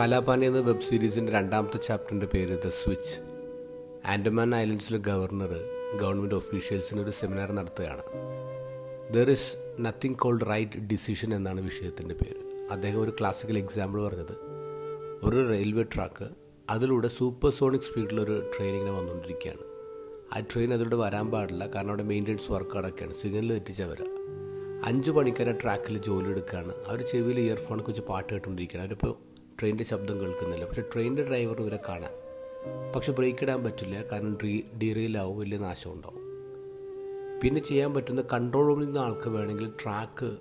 കലാപാനി എന്ന വെബ് സീരീസിന്റെ രണ്ടാമത്തെ ചാപ്റ്ററിന്റെ പേര് ദ സ്വിച്ച് ആൻഡമാൻ ഐലൻഡ്സിലെ ഗവർണർ ഗവൺമെന്റ് ഒഫീഷ്യൽസിന് ഒരു സെമിനാർ നടത്തുകയാണ്. There is nothing called right decision എന്നാണ് വിഷയത്തിന്റെ പേര്. അദ്ദേഹം ഒരു ക്ലാസിക്കൽ എക്സാമ്പിൾ പറഞ്ഞത്. ഒരു റെയിൽവേ ട്രാക്ക് അതിലൂടെ സൂപ്പർ സോണിക് സ്പീഡിലൊരു ട്രെയിൻ വന്നുകൊണ്ടിരിക്കുകയാണ്. ആ ട്രെയിൻ അതിലൂടെ വരാൻ പാടില്ല കാരണം അവിടെ മെയിന്റെനൻസ് വർക്ക് അടക്കുകയാണ് സിഗ്നൽ തെറ്റിച്ചാൽ വരാം. അഞ്ച് പണിക്കാരെ ട്രാക്കിൽ ജോലി എടുക്കുകയാണ്. അവർ ചെവിയിൽ ഇയർഫോണൊക്കെ വെച്ച് പാട്ട് കേട്ടുകൊണ്ടിരിക്കുകയാണ്. അവരിപ്പോൾ ട്രെയിനിന്റെ ശബ്ദം കേൾക്കുന്നില്ല. പക്ഷേ ട്രെയിനിന്റെ ഡ്രൈവർ ഇവരെ കാണാം. പക്ഷെ ബ്രേക്ക് ഇടാൻ പറ്റില്ല. കാരണം ഡീ ഡീറെയിലാവും. വലിയ നാശം ഉണ്ടാവും പിന്നെ ചെയ്യാൻ പറ്റുന്ന കൺട്രോൾ റൂമിൽ നിന്ന് ആൾക്ക് വേണമെങ്കിൽ ട്രാക്ക്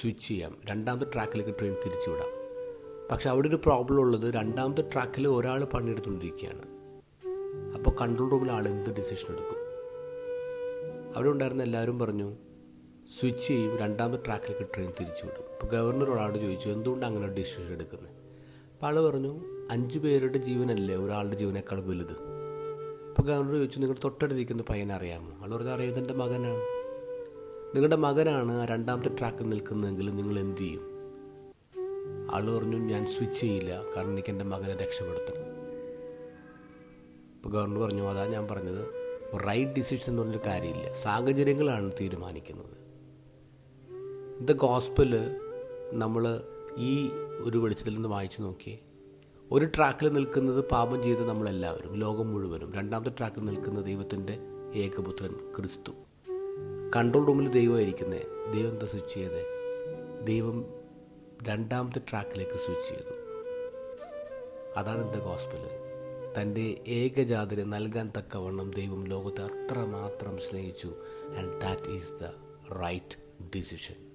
സ്വിച്ച് ചെയ്യാം. രണ്ടാമത്തെ ട്രാക്കിലേക്ക് ട്രെയിൻ തിരിച്ചു വിടാം പക്ഷെ അവിടെ ഒരു പ്രോബ്ലം ഉള്ളത് രണ്ടാമത്തെ ട്രാക്കിൽ ഒരാൾ പണിയെടുത്തുകൊണ്ടിരിക്കുകയാണ്. അപ്പോൾ കൺട്രോൾ റൂമിൽ ആൾ എന്ത് ഡിസിഷൻ എടുക്കും? അവിടെ ഉണ്ടായിരുന്ന എല്ലാവരും പറഞ്ഞു സ്വിച്ച് ചെയ്യും രണ്ടാമത്തെ ട്രാക്കിലേക്ക് ട്രെയിൻ തിരിച്ചു വിടും. ഇപ്പോൾ ഗവർണർ ഒരാളോട് ചോദിച്ചു എന്തുകൊണ്ട് അങ്ങനെ ഡിസിഷൻ എടുക്കുന്നത് അപ്പോൾ ആൾ പറഞ്ഞു അഞ്ച് പേരുടെ ജീവനല്ലേ ഒരാളുടെ ജീവനേക്കാൾ വലുത്. അപ്പോൾ ഗവർണർ ചോദിച്ചു നിങ്ങൾ തൊട്ടടുത്തിരിക്കുന്ന പയ്യനെ അറിയാമോ? ആൾ പറഞ്ഞു അറിയാതെ മകനാണ് നിങ്ങളുടെ മകനാണ് ആ രണ്ടാമത്തെ ട്രാക്കിൽ നിൽക്കുന്നതെങ്കിൽ നിങ്ങൾ എന്ത് ചെയ്യും? ആൾ പറഞ്ഞു ഞാൻ സ്വിച്ച് ചെയ്യില്ല കാരണം എനിക്ക് എന്റെ മകനെ രക്ഷപ്പെടുത്തണം. ഇപ്പോൾ ഗവർണർ പറഞ്ഞു അതാ ഞാൻ പറഞ്ഞത് റൈറ്റ് ഡിസിഷൻ എന്ന് പറഞ്ഞൊരു കാര്യമില്ല സാഹചര്യങ്ങളാണ് തീരുമാനിക്കുന്നത്. ദ ഗോസ്പൽ നമ്മൾ ഈ ഒരു വെളിച്ചത്തിൽ നിന്ന് വായിച്ചു നോക്കിയേ. ഒരു ട്രാക്കിൽ നിൽക്കുന്നത് പാപം ചെയ്ത് നമ്മളെല്ലാവരും ലോകം മുഴുവനും. രണ്ടാമത്തെ ട്രാക്കിൽ നിൽക്കുന്ന ദൈവത്തിന്റെ ഏകപുത്രൻ ക്രിസ്തു. കൺട്രോൾ റൂമിൽ ദൈവമായിരിക്കുന്നത് ദൈവം എന്താ സ്വിച്ച് ചെയ്തത് ദൈവം രണ്ടാമത്തെ ട്രാക്കിലേക്ക് സ്വിച്ച് ചെയ്തു. അതാണ് എന്റെ ഗോസ്പൽ തന്റെ ഏകജാതിനെ നൽകാൻ തക്കവണ്ണം ദൈവം ലോകത്തെ അത്രമാത്രം സ്നേഹിച്ചു. And that is the right decision